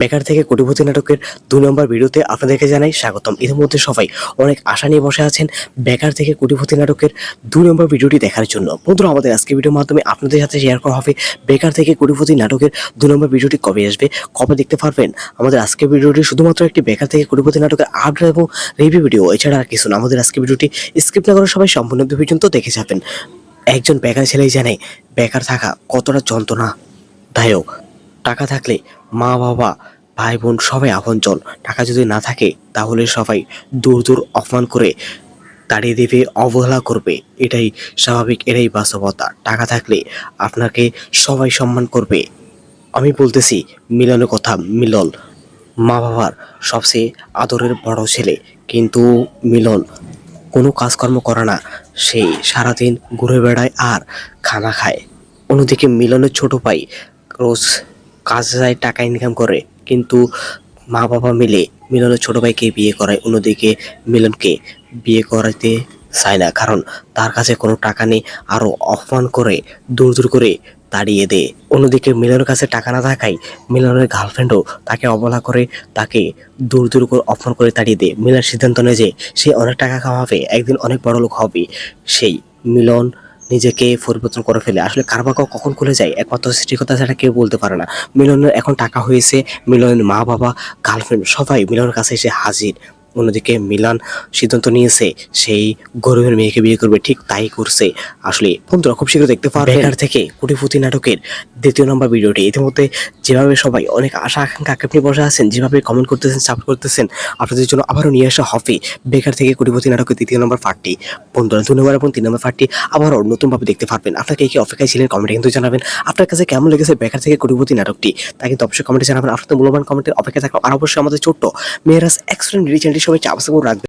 বেকার থেকে কোটিপতি নাটকের দুই নম্বর ভিডিওতে আপনাদেরকে জানাই স্বাগতম। ইতিমধ্যে সবাই অনেক আশা নিয়ে বসে আছেন বেকার থেকে কোটিপতি নাটকের দুই নম্বর ভিডিওটি দেখার জন্য। বন্ধুরা, আমাদের আজকে ভিডিওর মাধ্যমে আপনাদের সাথে শেয়ার করা হবে বেকার থেকে কোটিপতি নাটকের দুই নম্বর ভিডিওটি কবে আসবে, কবে দেখতে পারবেন? আমাদের আজকের ভিডিওটি শুধুমাত্র একটি বেকার থেকে কোটিপতি নাটকের আপডেট এবং রিভিউ ভিডিও, এছাড়া আর কিছু না। আমাদের আজকে ভিডিওটি স্কিপ না করে সবাই সম্পূর্ণ পর্যন্ত দেখে যাবেন। একজন বেকার ছেলেই জানে, বেকার থাকা কতটা যন্ত্রণা দায়ক টাকা থাকলে মা, বাবা, ভাই, বোন সবাই আপনজন। টাকা যদি না থাকে, তাহলে সবাই দূর দূর অপমান করে তাড়িয়ে দেবে, অবহেলা করবে। এটাই স্বাভাবিক, এটাই বাস্তবতা। টাকা থাকলে আপনাকে সবাই সম্মান করবে। আমি বলতেছি, মিলনের কথা, মিলন। মা, বাবার সবচেয়ে আদরের বড় ছেলে। কিন্তু মিলন কোনো কাজকর্ম করে না। সে সারাদিন ঘুরে বেড়ায় আর খানা খায়। অন্যদিকে মিলনের ছোট পাই রোজ কাজে যায়, টাকা ইনকাম করে। কিন্তু মা বাবা মিলে, মিলনের ছোট ভাইকে বিয়ে করায়, অন্যদিকে মিলনকে বিয়ে করাতে চায় না। কারণ তার কাছে কোনো টাকা নেই, আরও অপমান করে, দূর দূর করে তাড়িয়ে দেয়। অন্যদিকে মিলনের কাছে টাকা না থাকায় মিলনের গার্লফ্রেন্ডও তাকে অবহেলা করে, তাকে দূর দূর করে অপমান করে তাড়িয়ে দেয়। মিলন সিদ্ধান্ত নেয় যে সে অনেক টাকা কামাবে, একদিন অনেক বড় লোক হবে। সেই মিলন নিজেকে পরিবর্তন করে ফেলে। আসলে কারবাকাও কখন খুলে যায়? একমাত্র সৃষ্টিকতা সেটা কেউ বলতে পারে না। মিলনের এখন টাকা হয়েছে, মিলনের মা বাবা গার্লফ্রেন্ড সবাই মিলনের কাছে এসে হাজির। অন্যদিকে মিলান সিদ্ধান্ত নিয়েছে, সেই গরিবের মেয়েকে বিয়ে করবে, ঠিক তাই করছে। আসলে বন্ধুরা খুব শীঘ্র দেখতে বেকার থেকে কোটিপতি নাটকের দ্বিতীয় নম্বর ভিডিওটি। ইতিমধ্যে যেভাবে সবাই অনেক আশা, আকাঙ্ক্ষা আপনি বসে আছেন, যেভাবে কমেন্ট করতেছেন সাপোর্ট করতেছেন, আপনাদের জন্য আবারও নিয়ে আসা হবে বেকার থেকে কোটিপতি নাটকের দ্বিতীয় নম্বর পার্টটি। বন্ধুরা দুই নম্বর এবং তিন নম্বর পার্টটি আবারও নতুনভাবে দেখতে পারবেন। আপনাকে কি অপেক্ষায় ছিলেন কমেন্টে কিন্তু জানাবেন। আপনার কাছে কেমন লেগেছে বেকার থেকে কোটিপতি নাটকটি? তা কিন্তু অবশ্যই কমেন্টে জানাবেন। আপনাদের মূল্যবান কমেন্টের অপেক্ষা থাকবে আর অবশ্যই আমাদের ছোট্ট মেয়েরাস এক্সট্রেন চ্যানেলটি সবাই চাপ রাখবেন